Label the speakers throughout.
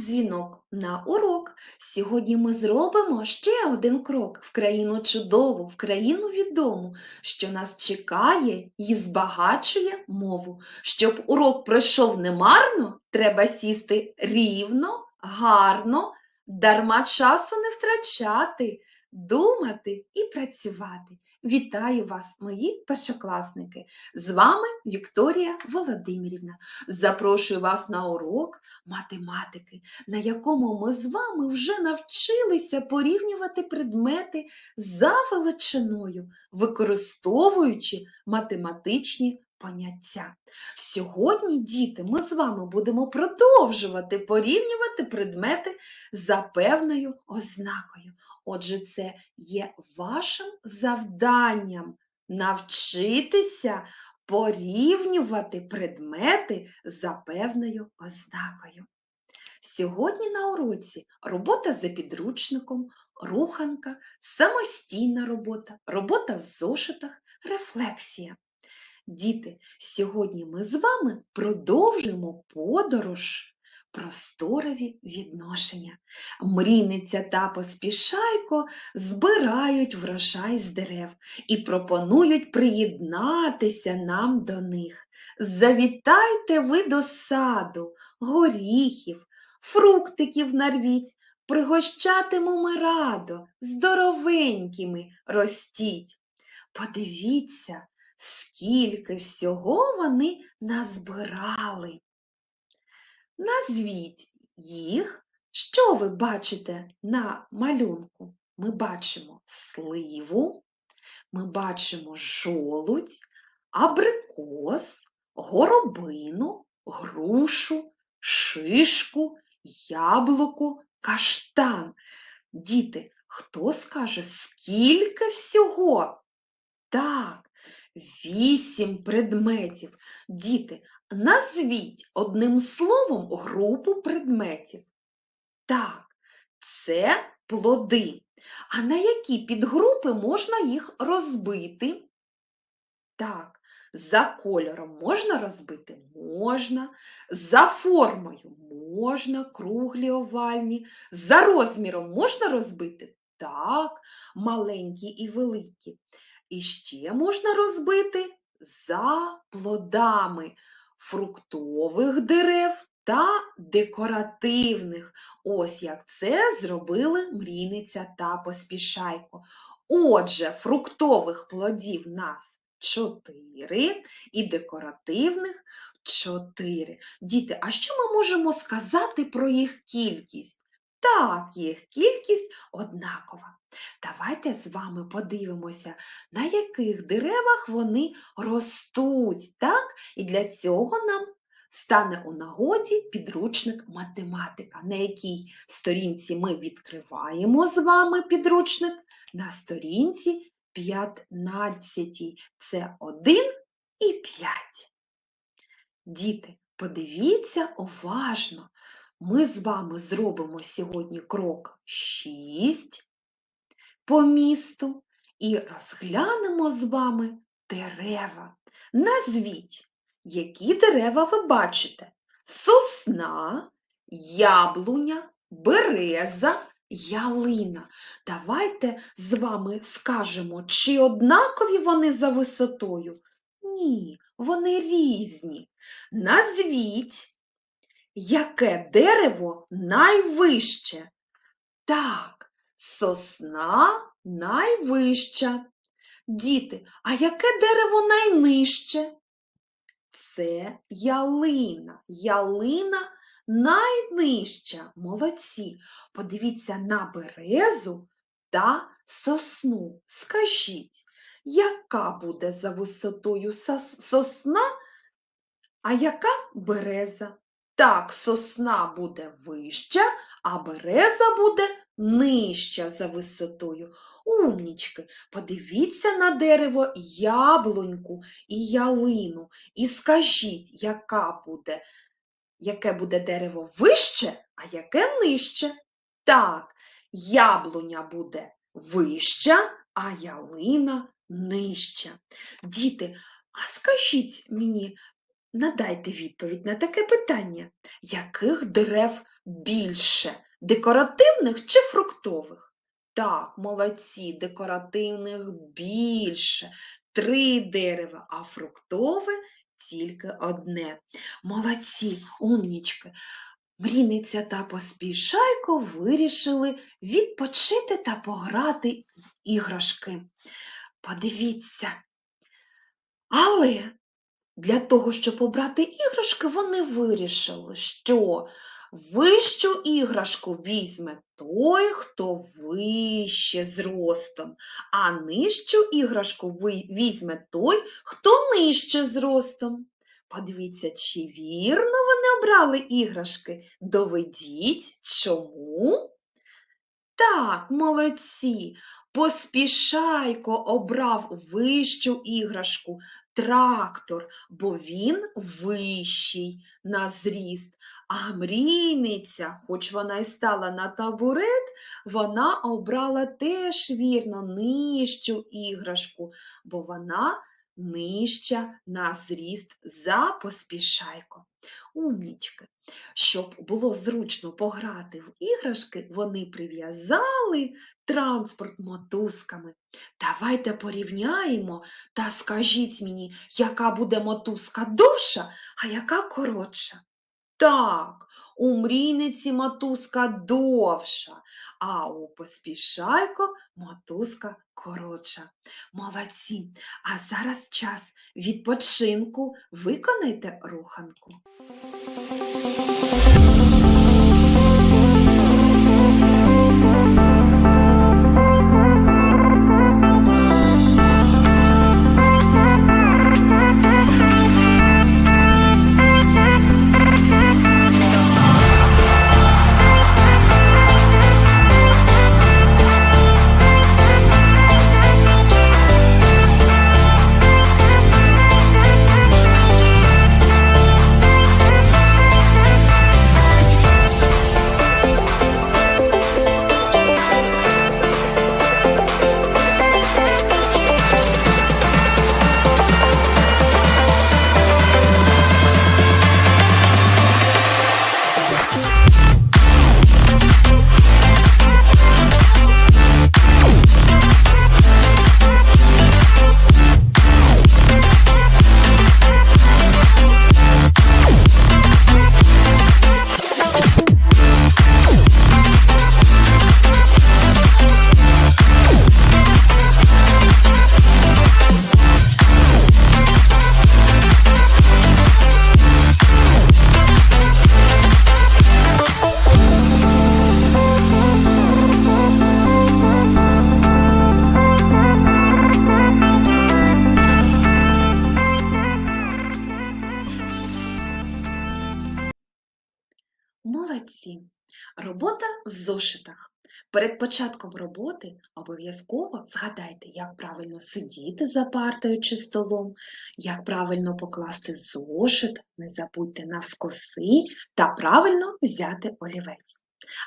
Speaker 1: Дзвінок на урок. Сьогодні ми зробимо ще один крок в країну чудову, в країну відому, що нас чекає і збагачує мову. Щоб урок пройшов немарно, треба сісти рівно, гарно, дарма часу не втрачати, думати і працювати. Вітаю вас, мої першокласники! З вами Вікторія Володимирівна. Запрошую вас на урок математики, на якому ми з вами вже навчилися порівнювати предмети за величиною, використовуючи математичні поняття. Сьогодні, діти, ми з вами будемо продовжувати порівнювати предмети за певною ознакою. Отже, це є вашим завданням навчитися порівнювати предмети за певною ознакою. Сьогодні на уроці робота за підручником, руханка, самостійна робота, робота в зошитах, рефлексія. Діти, сьогодні ми з вами продовжуємо подорож просторові відношення. Мрійниця та поспішайко збирають врожай з дерев і пропонують приєднатися нам до них. Завітайте ви до саду, горіхів, фруктиків нарвіть, пригощатимемо ми радо, здоровенькими ростіть. Подивіться, скільки всього вони назбирали. Назвіть їх, що ви бачите на малюнку? Ми бачимо сливу, ми бачимо жолудь, абрикос, горобину, грушу, шишку, яблуко, каштан. Діти, хто скаже, скільки всього? Так, вісім предметів. Діти, назвіть одним словом групу предметів. Так, це плоди. А на які підгрупи можна їх розбити? Так, за кольором можна розбити? Можна. За формою можна, круглі овальні. За розміром можна розбити? Так, маленькі і великі. І ще можна розбити за плодами фруктових дерев та декоративних. Ось як це зробили мрійниця та поспішайко. Отже, фруктових плодів нас чотири і декоративних чотири. Діти, а що ми можемо сказати про їх кількість? Так, їх кількість однакова. Давайте з вами подивимося, на яких деревах вони ростуть. Так? І для цього нам стане у нагоді підручник математика, на якій сторінці ми відкриваємо з вами підручник на сторінці 15. Це 1 і 5. Діти, подивіться уважно. Ми з вами зробимо сьогодні крок 6 по місту і розглянемо з вами дерева. Назвіть, які дерева ви бачите? Сосна, яблуня, береза, ялина. Давайте з вами скажемо, чи однакові вони за висотою? Ні, вони різні. Назвіть, яке дерево найвище? Так, сосна найвища. Діти, а яке дерево найнижче? Це ялина. Ялина найнижча. Молодці. Подивіться на березу та сосну. Скажіть, яка буде за висотою сосна, а яка береза? Так, сосна буде вища, а береза буде нижча за висотою. Умнічки, подивіться на дерево яблуньку і ялину і скажіть, яка буде, яке буде дерево вище, а яке нижче. Так, яблуня буде вища, а ялина нижча. Діти, а скажіть мені, надайте відповідь на таке питання. Яких дерев більше? Декоративних чи фруктових? Так, молодці, декоративних більше. Три дерева, а фруктове тільки одне. Молодці, умнічки. Мрійниця та поспішайко вирішили відпочити та пограти іграшки. Подивіться. Але для того, щоб обрати іграшки, вони вирішили, що вищу іграшку візьме той, хто вище зростом, а нижчу іграшку візьме той, хто нижче зростом. Подивіться, чи вірно вони обрали іграшки. Доведіть, чому? Так, молодці. Поспішайко обрав вищу іграшку трактор, бо він вищий на зріст. А мрійниця, хоч вона й стала на табурет, вона обрала теж вірно нижчу іграшку, бо вона нижча на зріст за поспішайко. Умнічки. Щоб було зручно пограти в іграшки, вони прив'язали транспорт мотузками. Давайте порівняємо та скажіть мені, яка буде мотузка довша, а яка коротша. Так, у мрійниці мотузка довша, а у поспішайко мотузка коротша. Молодці! А зараз час відпочинку. Виконайте руханку. Зошитах. Перед початком роботи обов'язково згадайте, як правильно сидіти за партою чи столом, як правильно покласти зошит, не забудьте навскоси та правильно взяти олівець.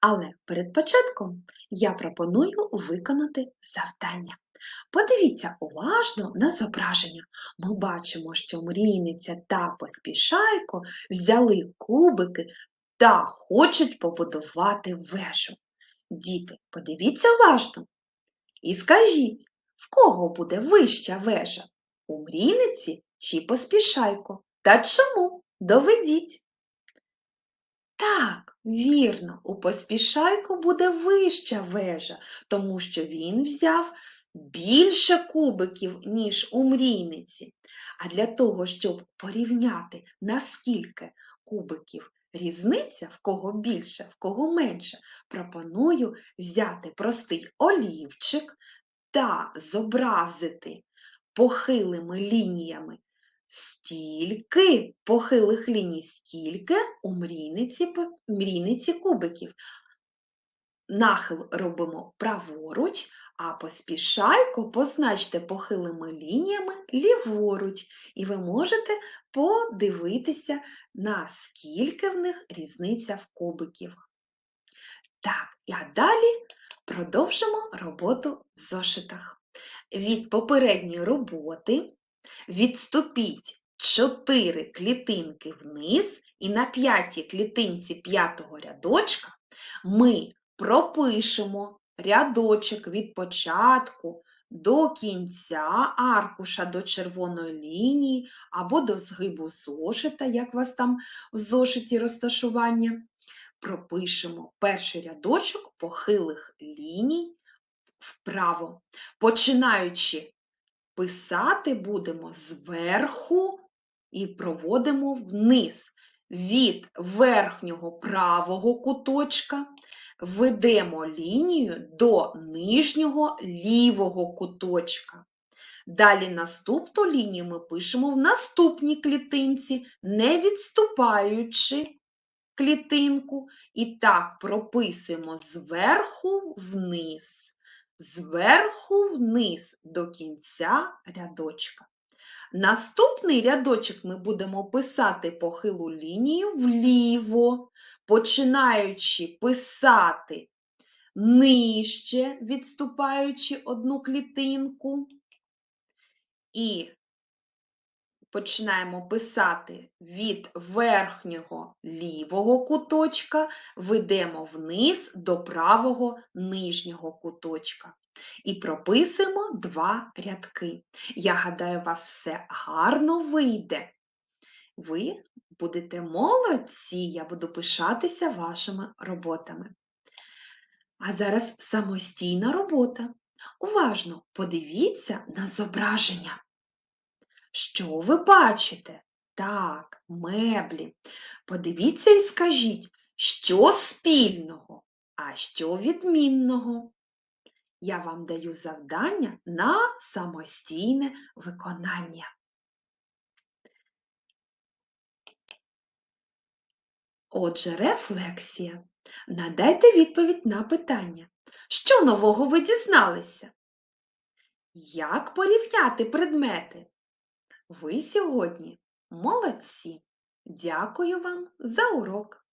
Speaker 1: Але перед початком я пропоную виконати завдання. Подивіться уважно на зображення. Ми бачимо, що мрійниця та поспішайко взяли кубики та хочуть побудувати вежу. Діти, подивіться уважно і скажіть, в кого буде вища вежа? У мрійниці чи поспішайко? Та чому? Доведіть. Так, вірно, у поспішайку буде вища вежа, тому що він взяв більше кубиків, ніж у мрійниці. А для того, щоб порівняти, наскільки кубиків різниця, в кого більше, в кого менше, пропоную взяти простий олівчик та зобразити похилими лініями стільки похилих ліній, стільки у мрійниці, мрійниці кубиків. Нахил робимо праворуч, а поспішайко позначте похилими лініями ліворуч, і ви можете подивитися, наскільки в них різниця в кубиків. Так, а далі продовжимо роботу в зошитах. Від попередньої роботи відступіть чотири клітинки вниз і на п'ятій клітинці п'ятого рядочка ми пропишемо рядочок від початку до кінця аркуша до червоної лінії або до згибу зошита, як у вас там в зошиті розташування. Пропишемо перший рядочок похилих ліній вправо. Починаючи писати будемо зверху і проводимо вниз. Від верхнього правого куточка ведемо лінію до нижнього лівого куточка. Далі наступну лінію ми пишемо в наступній клітинці, не відступаючи клітинку. І так прописуємо зверху вниз, зверху вниз до кінця рядочка. Наступний рядочок ми будемо писати похилу лінію вліво, починаючи писати нижче, відступаючи одну клітинку. І починаємо писати від верхнього лівого куточка, ведемо вниз до правого нижнього куточка. І прописуємо два рядки. Я гадаю, у вас все гарно вийде. Ви будете молодці, я буду пишатися вашими роботами. А зараз самостійна робота. Уважно подивіться на зображення. Що ви бачите? Так, меблі. Подивіться і скажіть, що спільного, а що відмінного. Я вам даю завдання на самостійне виконання. Отже, рефлексія. Надайте відповідь на питання. Що нового ви дізналися? Як порівняти предмети? Ви сьогодні молодці. Дякую вам за урок.